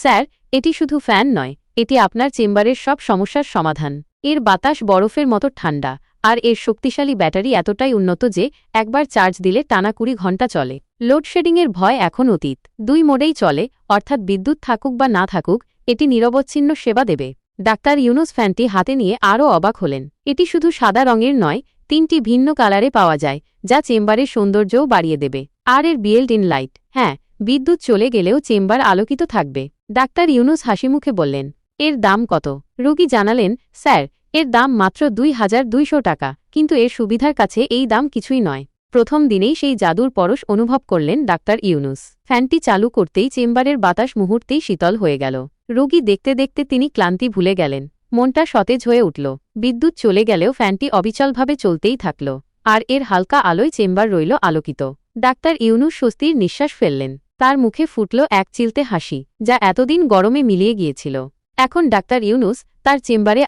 Sir, এটি শুধু fan নয়, এটি আপনার চেম্বারের সব সমস্যার সমাধান। এর বাতাস বরফের মতো ঠান্ডা, আর এর শক্তিশালী ব্যাটারি এতটাই উন্নত যে, একবার চার্জ দিলে টানা কুড়ি ঘণ্টা চলে। লোডশেডিংয়ের ভয় এখন অতীত। দুই মোডেই চলে, অর্থাৎ বিদ্যুৎ থাকুক বা না থাকুক, এটি নিরবচ্ছিন্ন সেবা দেবে। ডাক্তার ইউনুস ফ্যানটি হাতে নিয়ে আরও অবাক হলেন। এটি শুধু সাদা রঙের নয়, তিনটি ভিন্ন কালারে পাওয়া যায়, যা চেম্বারের সৌন্দর্যও বাড়িয়ে দেবে। আর এর বিয়েল্ড ইন লাইট হ্যাঁ বিদ্যুৎ চলে গেলেও চেম্বার আলোকিত থাকবে। ডাক্তার ইউনুস হাসিমুখে বললেন, এর দাম কত? রোগী জানালেন, স্যার, এর দাম মাত্র দুই হাজার দুইশো টাকা, কিন্তু এর সুবিধার কাছে এই দাম কিছুই নয়। প্রথম দিনেই সেই জাদুর পরশ অনুভব করলেন ডাক্তার ইউনুস। ফ্যানটি চালু করতেই চেম্বারের বাতাস মুহূর্তেই শীতল হয়ে গেল। রোগী দেখতে দেখতে তিনি ক্লান্তি ভুলে গেলেন। মনটা সতেজ হয়ে উঠল। বিদ্যুৎ চলে গেলেও ফ্যানটি অবিচলভাবে চলতেই থাকল। আর এর হালকা আলোয় চেম্বার রইল আলোকিত। ডাক্তার ইউনুস স্বস্তির নিঃশ্বাস ফেললেন। তার মুখে ফুটল এক চিলতে হাসি, যা এতদিন গরমে মিলিয়ে গিয়েছিল। এখন ডাক্তার ইউনুস তার চেম্বারে